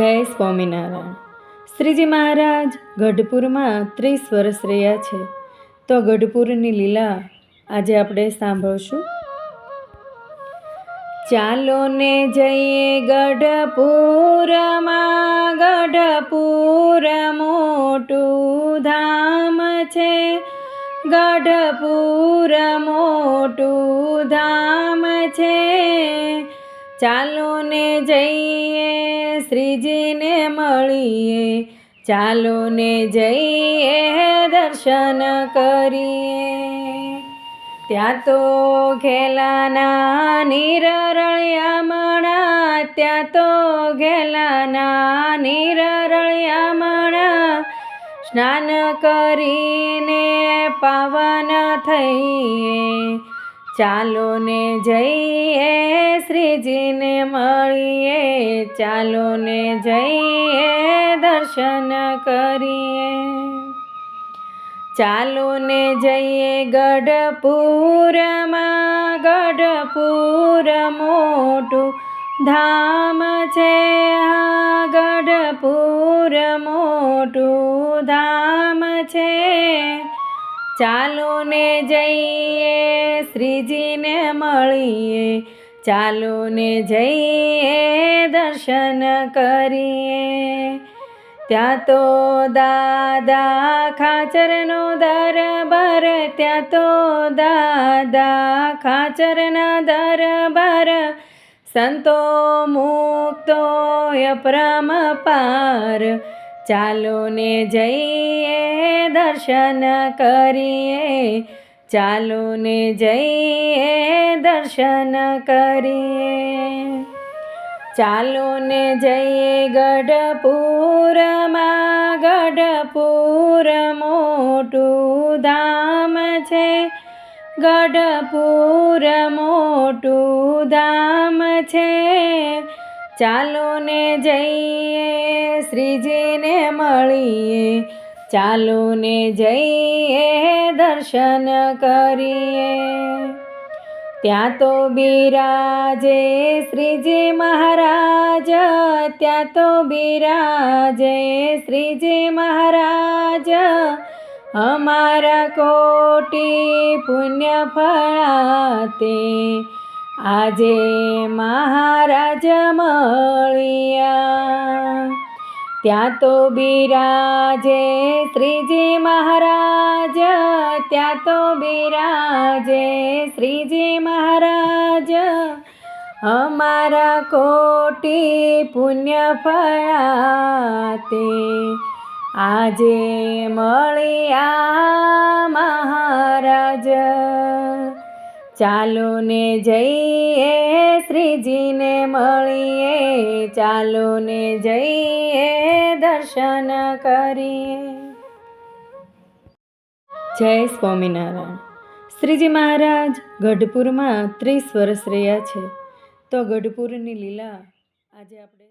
જય સ્વામિનારાયણ. શ્રીજી મહારાજ ગઢપુરમાં ત્રીસ વર્ષ રહ્યા છે. તો ગઢપુરની લીલા આજે આપણે સાંભળશું. ચાલો ને જઈએ ગઢપુરમાં. ગઢપુર મોટું ધામ છે. ગઢપુર મોટું ધામ છે. ચાલો ને જઈએ, શ્રીજીને મળીએ. ચાલો ને જઈએ દર્શન કરીએ. ત્યાં તો ઘેલાના નીર રળિયામણા ત્યાં તો ઘેલાના નીર રળિયામણા સ્નાન કરીને પાવન થઈએ. ચાલો ને જઈએ, શ્રીજીને મળીએ. ચાલો ને જઈએ, દર્શન કરીએ. ચાલો ને જઈએ ગઢપુરમાં, ગઢપુર મોટું ધામ છે. આ ગઢપુર મોટું ધામ છે. ચાલો ને જઈએ, શ્રીજીને મળીએ. ચાલો ને જઈએ, દર્શન કરીએ. ત્યાં તો દાદા ખાચરનો દરબાર, ત્યાં તો દાદા ખાચરના દરબાર. સંતો મુક્તો અપ્રમ પાર. ચાલો ને જઈએ દર્શન કરીએ. ચાલો ને જઈએ, દર્શન કરીએ. ચાલો ને જઈએ ગઢપુરમાં, ગઢપુર મોટું ધામ છે. ગઢપુર મોટું ધામ છે. ચાલો ને જઈએ, શ્રીજીને મળીએ. ચાલો ને જઈએ દર્શન કરીએ. ત્યાં તો બિરાજે શ્રીજી મહારાજ, ત્યાં તો બિરાજે શ્રીજી મહારાજ. અમારા કોટી પુણ્ય ફળાતે આજે મહારાજ મળ્યા ત્યાં તો બિરાજે શ્રીજી મહારાજ, ત્યાં તો બિરાજે શ્રીજી મહારાજ. અમારા કોટી પુણ્ય ફળાતે આજે મળ્યા મહારાજ ચાલો ને જઈએ શ્રીજીને મળીએ ચાલો ને જઈએ દર્શન કરીએ. જય સ્વામિનારાયણ. શ્રીજી મહારાજ ગઢપુરમાં ત્રીસ વર્ષ રહ્યા છે. તો ગઢપુરની લીલા આજે આપણે